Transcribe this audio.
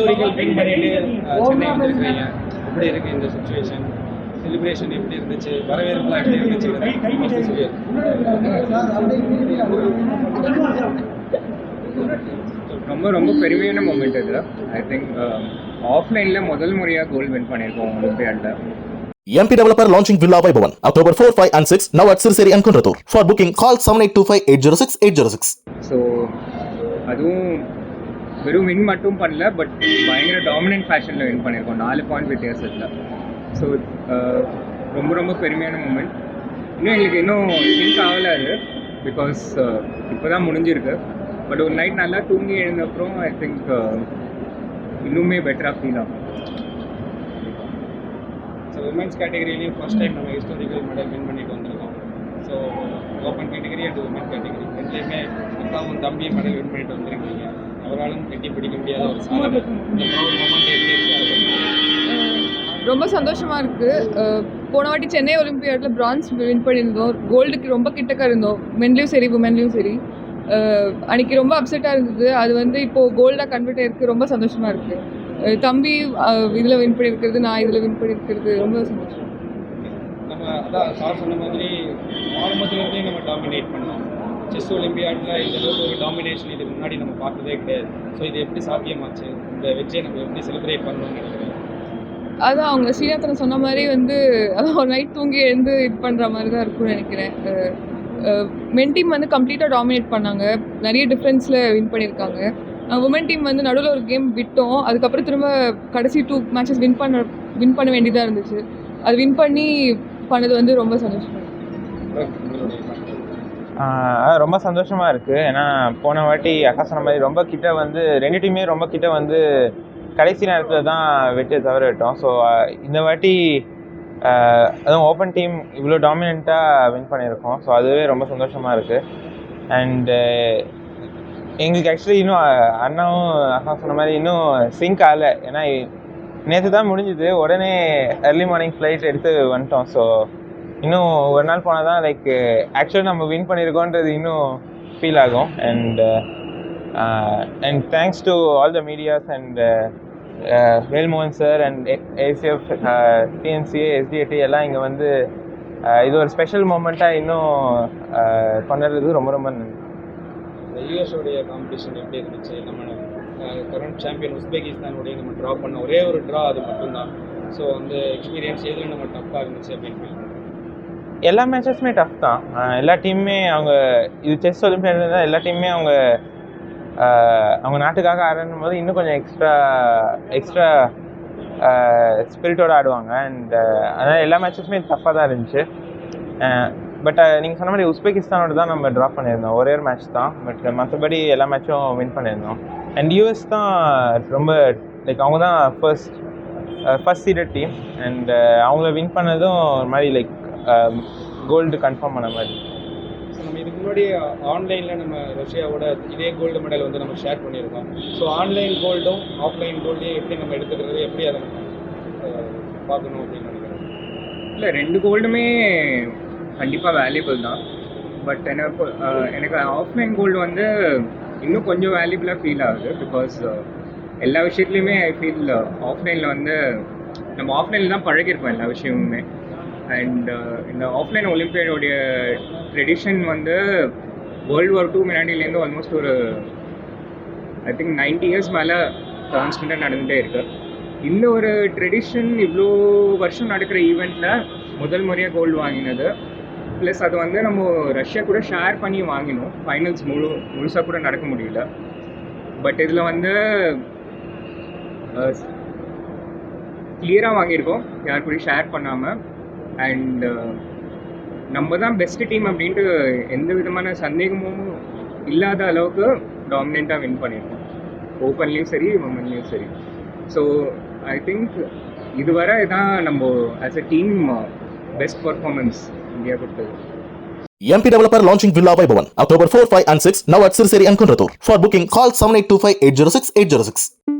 Historical win பண்ணிட்டு சென்னை வந்திருக்கிறீங்க எப்படி இருக்கு இந்த சுச்சுவேஷன் செலிப்ரேஷன் எப்படி இருந்துச்சு? வரவேற்புலாம் எப்படி இருந்துச்சு. ரொம்ப ரொம்ப பெருமையான மூமெண்ட் இது. ஐ திங்க் ஆஃப்லைனில் முதல் முறையாக கோல்டு வின் பண்ணியிருக்கோம் ஒலிம்பியாடில் MP Developer launching Villa Vaibhavan October 4, 5 and 6 now at Sirseri and Kunratur. For booking call 7825 806 806. So அதுவும் வெறும் வின் மட்டும் பண்ணல பட் பயங்கர டாமினன்ட் ஃபேஷனில் வின் பண்ணியிருக்கோம். நாலு பாயிண்ட் வித்தியாசத்தில். ஸோ uh, ரொம்ப ரொம்ப பெருமையான மூமெண்ட் இன்னும் எங்களுக்கு இன்னும் சிங்க் ஆகலை அது பிகாஸ் uh, இப்போ தான் முடிஞ்சிருக்கு. பட் ஒரு நைட் நல்லா தூங்கி எழுந்த அப்புறம் ஐ திங்க் uh, இன்னுமே பெட்டராக ஃபீல் ஆகும். ஸோ உமன்ஸ் கேட்டகரியிலையும் ஃபர்ஸ்ட் டைம் நம்ம ஹிஸ்டாரிக்கல் மெடல் வின் பண்ணிட்டு வந்திருக்கோம். So open category and woman category ரெண்டுலேயுமே அப்பாவும் தம்பியும் மெடல் வின் பண்ணிட்டு வந்திருக்கீங்க. அவராலும் கட்டி பிடிக்க முடியாத ஒரு சாதனை. ரொம்ப சந்தோஷமா இருக்கு. அஹ் போன வாட்டி சென்னை ஒலிம்பியாட்ல பிரான்ஸ் வின் பண்ணியிருந்தோம். கோல்டுக்கு ரொம்ப கிட்டக்க இருந்தோம். மென்லையும் சரி உமன்லையும் சரி. அஹ் அன்னைக்கு ரொம்ப அப்செட்டாக இருந்தது. அது வந்து இப்போ கோல்டாக கன்வெர்ட் ஆயிருக்கு. ரொம்ப சந்தோஷமா இருக்கு. அஹ் தம்பி இதில் வின் பண்ணியிருக்கிறது நான் இதில் வின் பண்ணியிருக்கிறது ரொம்ப சந்தோஷம். நம்ம அதான் சார் சொன்ன மாதிரி ஆரம்பத்துலேருந்தே நம்ம டாமினேட் பண்ணோம். செஸ் ஒலிம்பியாடில் இந்த அளவுக்கு ஒரு டாமினேஷன் இதுக்கு முன்னாடி நம்ம பார்த்ததே கிடையாது. ஸோ இது எப்படி சாத்தியமாச்சு? இந்த வெற்றியை நம்ம எப்படி செலிப்ரேட் பண்ணணும்னு நினைக்கிறேன் அதான் அவங்க ஸ்ரீநாதன் சொன்ன மாதிரி வந்து அதான் ஒரு நைட் தூங்கி எழுந்து இது பண்ணுற மாதிரி தான் இருக்கும்னு நினைக்கிறேன். மென் டீம் வந்து கம்ப்ளீட்டாக டாமினேட் பண்ணாங்க. நிறைய டிஃப்ரென்ஸில் வின் பண்ணியிருக்காங்க. உமன் டீம் வந்து நடுவில் ஒரு கேம் விட்டோம். அதுக்கப்புறம் திரும்ப கடைசி டூ மேட்சஸ் வின் பண்ண வின் பண்ண வேண்டியதாக இருந்துச்சு. அது வின் பண்ணி பண்ணது வந்து ரொம்ப சந்தோஷம். ரொம்ப சந்தோஷமாக இருக்குது ஏன்னா போன வாட்டி அக்கா சொன்ன மாதிரி ரொம்ப கிட்ட வந்து ரெண்டு டீமே ரொம்ப கிட்ட வந்து கடைசி நேரத்தில் தான் வெற்றியை தவிர விட்டோம் ஸோ இந்த வாட்டி அதுவும் ஓப்பன் டீம் இவ்வளோ டாமினண்ட்டாக வின் பண்ணியிருக்கோம். ஸோ அதுவே ரொம்ப சந்தோஷமாக இருக்குது அண்டு எங்களுக்கு ஆக்சுவலி இன்னும் அண்ணாவும் அக்கா சொன்ன மாதிரி இன்னும் சிங்க் ஆகலை. ஏன்னா நேற்று தான் முடிஞ்சுது. உடனே ஏர்லி மார்னிங் ஃப்ளைட் எடுத்து வந்துட்டோம். ஸோ இன்னும் ஒரு நாள் போனால் தான் லைக் ஆக்சுவலி நம்ம வின் பண்ணியிருக்கோன்றது இன்னும் ஃபீல் ஆகும். And and thanks to all the medias and Velmohan sir and ACF TNCA SDAT எல்லாம் இங்கே வந்து uh, இது ஒரு ஸ்பெஷல் மூமெண்ட்டாக இன்னும் பண்ணுறது கொண்டாடுறது ரொம்ப ரொம்ப நன்றி. இந்த யூஎஸோடைய காம்படிஷன் எப்படி இருந்துச்சு? நம்ம uh, கரண்ட் சாம்பியன் உஸ்பெகிஸ்தானுடைய நம்ம ட்ரா பண்ண ஒரே ஒரு ட்ரா அது மட்டும்தான். ஸோ அந்த எக்ஸ்பீரியன்ஸ் எதுவும் நம்ம டஃப்பாக இருந்துச்சு அப்படின்னு. எல்லா மேட்சஸுமே டஃப் தான். எல்லா டீமுமே அவங்க இது செஸ் ஒலிம்பியாட் தான் எல்லா டீமுமே அவங்க அவங்க நாட்டுக்காக ஆடணும் போது இன்னும் கொஞ்சம் எக்ஸ்ட்ரா எக்ஸ்ட்ரா ஸ்பிரிட்டோடு ஆடுவாங்க. அண்ட் அதனால் எல்லா மேட்சஸுமே டஃப்பாக தான் இருந்துச்சு. பட் நீங்கள் சொன்ன மாதிரி உஸ்பெகிஸ்தானோட தான் நம்ம ட்ராப் பண்ணியிருந்தோம். ஒரே ஒரு மேட்ச் தான். பட் மற்றபடி எல்லா மேட்சும் வின் பண்ணியிருந்தோம். அண்ட் யூஎஸ் தான் ரொம்ப லைக் அவங்க தான் first first seeded team and அவங்கள வின் பண்ணதும் ஒரு மாதிரி லைக் கோல்டு கன்ஃபார்ம் பண்ண மாதிரி. ஸோ நம்ம இதுக்கு முன்னாடி ஆன்லைனில் நம்ம ரஷ்யாவோட இதே கோல்டு மெடல் வந்து நம்ம ஷேர் பண்ணியிருக்கோம். ஸோ ஆன்லைன் கோல்டும் ஆஃப்லைன் கோல்டையும் எப்படி நம்ம எடுத்துக்கிறது எப்படி அதை நம்ம அஹ், பார்க்கணும் அப்படின்னு நினைக்கிறேன் இல்லை ரெண்டு கோல்டுமே கண்டிப்பாக வேல்யூபிள் தான். பட் எனக்கு அஹ், எனக்கு ஆஃப்லைன் கோல்டு வந்து இன்னும் கொஞ்சம் வேல்யூபிளாக ஃபீல் ஆகுது. பிகாஸ் எல்லா விஷயத்துலையுமே ஐ ஃபீல் ஆஃப்லைனில் வந்து நம்ம ஆஃப்லைனில் தான் பழகிருக்கோம் எல்லா விஷயமுமே. அண்ட் uh, இந்த ஆஃப்லைன் ஒலிம்பியாடோடைய ட்ரெடிஷன் வந்து வேர்ல்டு வார் டூ முன்னாடியிலேருந்து ஆல்மோஸ்ட் ஒரு ஐ திங்க் நைன்டி இயர்ஸ் மேலே கான்ஸ்டண்ட்டாக நடந்துகிட்டே இருக்கு. இந்த ஒரு ட்ரெடிஷன் இவ்வளோ வருஷம் நடக்கிற ஈவெண்ட்டில் முதல் முறையாக கோல்டு வாங்கினது. ப்ளஸ் அது வந்து நம்ம ரஷ்யா கூட ஷேர் பண்ணி வாங்கினோம். ஃபைனல்ஸ் முழு முழுசாக கூட நடக்க முடியல. பட் இதில் வந்து uh, கிளியராக வாங்கியிருக்கோம். யார் கூட ஷேர் பண்ணாமல் அண்ட் நம்ம தான் பெஸ்ட் டீம் அப்படின்ட்டு எந்த விதமான சந்தேகமும் இல்லாத அளவுக்கு டாமினெண்ட்டாக வின் பண்ணியிருக்கோம் ஓப்பன்லேயும் சரி உமன்லேயும் சரி ஸோ ஐ திங்க் இதுவரை தான் நம்ம as a team best performance India கொடுத்தது MP Developer launching Villa Vaibhavan October 4, 5 and 6 now at Sirseri and Kundratur. For booking call 7825 806 806.